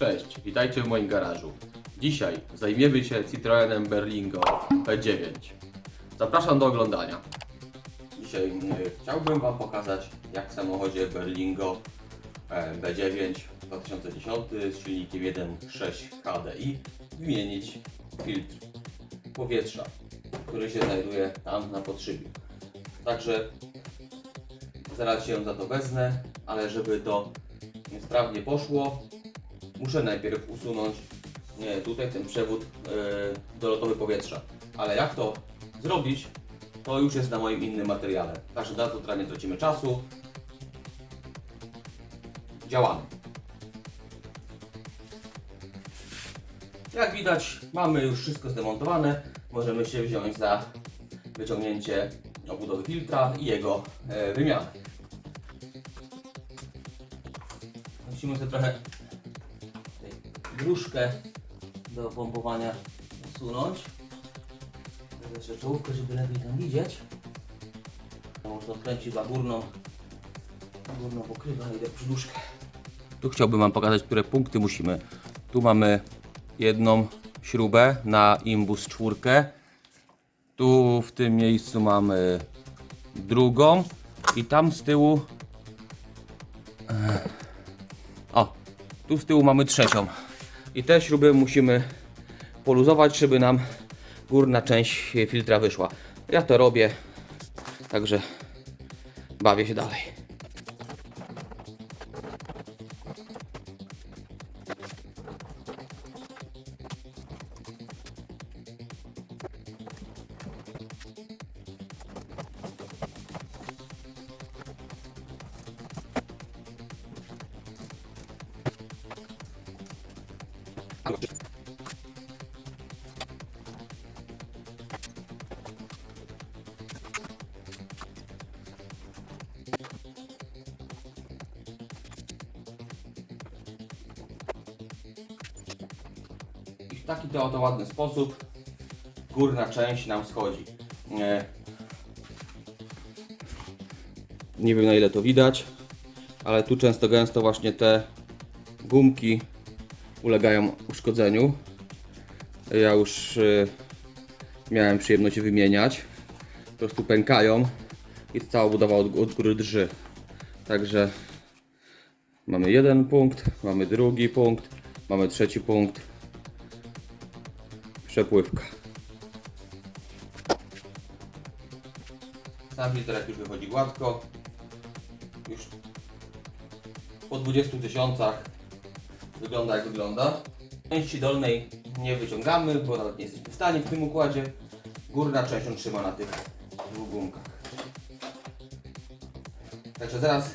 Cześć, witajcie w moim garażu. Dzisiaj zajmiemy się Citroenem Berlingo P9. Zapraszam do oglądania. Dzisiaj e, chciałbym Wam pokazać, jak w samochodzie Berlingo e, B9 2010 z silnikiem 1.6 HDI wymienić filtr powietrza, który się znajduje tam na podszybiu. Także zaraz się za to wezmę, ale żeby to sprawnie poszło, muszę najpierw usunąć nie, tutaj ten przewód e, dolotowy powietrza. Ale jak to zrobić, to już jest na moim innym materiale. Także na to nie tracimy czasu. Działamy. Jak widać, mamy już wszystko zdemontowane. Możemy się wziąć za wyciągnięcie obudowy filtra i jego e, wymianę. Musimy sobie trochę gruszkę do pompowania usunąć. Jeszcze czołówkę, żeby lepiej tam widzieć. Można odkręcić górną, górną pokrywę i brzuszkę. Tu chciałbym Wam pokazać, które punkty musimy. Tu mamy jedną śrubę na imbus czwórkę. Tu w tym miejscu mamy drugą i tam z tyłu o, tu z tyłu mamy trzecią. I te śruby musimy poluzować, żeby nam górna część filtra wyszła. Ja to robię, także bawię się dalej. W taki to oto ładny sposób górna część nam schodzi. Nie, nie wiem na ile to widać, ale tu często gęsto właśnie te gumki ulegają uszkodzeniu. Ja już y, miałem przyjemność je wymieniać. Po prostu pękają i cała budowa od, od góry drży. Także mamy jeden punkt, mamy drugi punkt, mamy trzeci punkt. Przepływka. Sam jak już wychodzi gładko. Już po 20 tysiącach wygląda jak wygląda. Części dolnej nie wyciągamy, bo nawet nie jesteśmy w stanie w tym układzie. Górna część on trzyma na tych dwóch gumkach. Także zaraz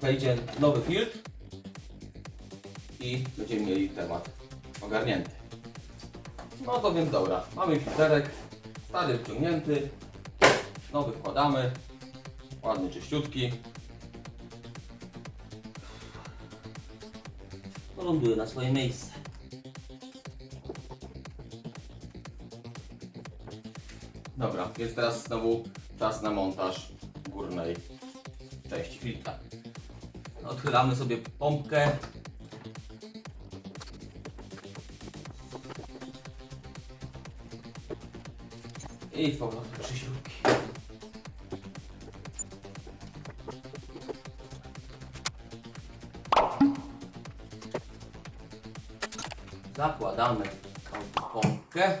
wejdzie nowy filtr i będziemy mieli temat ogarnięty. No to więc dobra, mamy filterek, stary wciągnięty, nowy wkładamy, ładny, czyściutki. Ląduje na swoje miejsce. Dobra, więc teraz znowu czas na montaż górnej części filtra. Odchylamy sobie pompkę. I powrotem trzy nakładamy tą pompkę